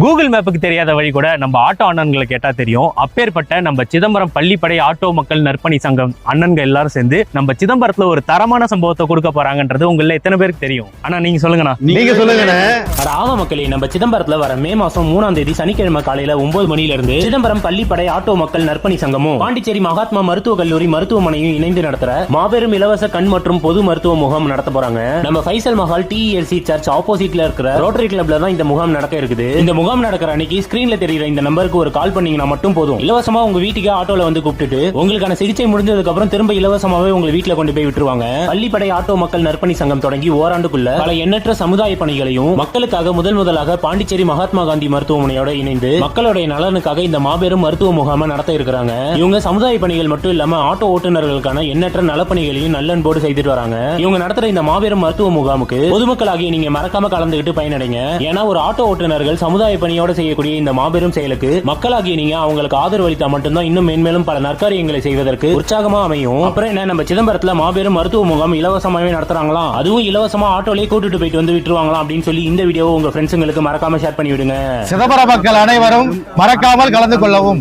Google மேப்புக்கு தெரியாத வழி கூட நம்ம ஆட்டோ அண்ணன்களை கேட்டா தெரியும். அப்பேற்பட்ட நம்ம சிதம்பரம் பள்ளிப்படை ஆட்டோ மக்கள் நற்பணி சங்கம் அண்ணன்கள் எல்லாரும் சேர்ந்து நம்ம சிதம்பரத்துல ஒரு தரமான சம்பவத்தை கொடுக்க போறாங்கன்றது உங்கள எத்தனை பேருக்கு தெரியும்? ஆனா நீங்க சொல்லுங்கண்ணா. நீங்க சொல்லுங்கண்ணே. ஆமா மக்களே நம்ம சிதம்பரத்துல வர மே மாசம் மூணாம் தேதி சனிக்கிழமை காலையில ஒன்பது மணில இருந்து சிதம்பரம் பள்ளிப்படை ஆட்டோ மக்கள் நற்பணி சங்கமும் பாண்டிச்சேரி மகாத்மா மருத்துவக் கல்லூரி மருத்துவமனையும் இணைந்து நடத்துற மாபெரும் இலவச கண் மற்றும் பொது மருத்துவ முகாம் நடத்த போறாங்க. நம்ம ஃபைசல் மஹால் டிஎல்சி சர்ச் ஆப்போசிட்ல இருக்கிற ரோட்டரி கிளப்ல தான் இந்த முகாம் நடக்க இருக்குது. இந்த முகாம் நடக்கிற அன்னைக்கு ஸ்கிரீன்ல தெரியுற இந்த நம்பருக்கு ஒரு கால் பண்ணீங்கன்னா மட்டும் போதும். இலவசமா உங்க வீட்டுக்கு ஆட்டோல வந்து கூப்பிட்டுட்டு உங்களுக்கான சிகிச்சை முடிஞ்சதுக்கு அப்புறம் திரும்ப இலவசமாவே உங்க வீட்டுல கொண்டு போய் விட்டுருவாங்க. பள்ளிப்படை ஆட்டோ மக்கள் நற்பணி சங்கம் தொடங்கி ஓராண்டுக்குள்ள பல எண்ணற்ற சமுதாய பணிகளையும் மக்களுக்காக முதல் முதலாக பாண்டிச்சேரி மகாத்மா காந்தி மருத்துவமனையோட இணைந்து மக்களுடைய நலனுக்காக இந்த மாபெரும் மருத்துவ முகாமை நடத்த இருக்கிறாங்க. இவங்க சமுதாய பணிகள் மட்டும் இல்லாம ஆட்டோ ஓட்டுநர்களுக்கான எண்ணற்ற நலப்பணிகளையும் நல்லன்போடு செய்துட்டு வராங்க. இவங்க நடத்துற இந்த மாபெரும் மருத்துவ முகாமுக்கு பொதுமக்களாகிய நீங்க மறக்காம கலந்துகிட்டு பயனடைங்க. ஏன்னா ஒரு ஆட்டோ ஓட்டுநர்கள் சமுதாய பணியோட செய்யக்கூடிய இந்த மாபெரும் செயலுக்கு மக்களாகிய நீங்க அவங்களுக்கு ஆதரவு அளித்தா மட்டும்தான் இன்னும் மேன்மேலும் பல நற்காரியங்களை செய்வதற்கு உற்சாகமா அமையும். அப்புறம் என்ன நம்ம சிதம்பரத்துல மாபெரும் மருத்துவ முகாம் இலவசமாவே நடத்துறாங்களா? அதுவும் இலவசமா ஆட்டோலயே கூட்டிட்டு போயிட்டு வந்து விட்டுருவாங்களா அப்படின்னு சொல்லி இந்த வீடியோவை உங்க ஃப்ரெண்ட்ஸுங்களுக்கு மறக்காம ஷேர் பண்ணி விடுங்க சிதம்பர மக்கள் அனைவரும் மறக்காமல் கலந்து கொள்ளவும்.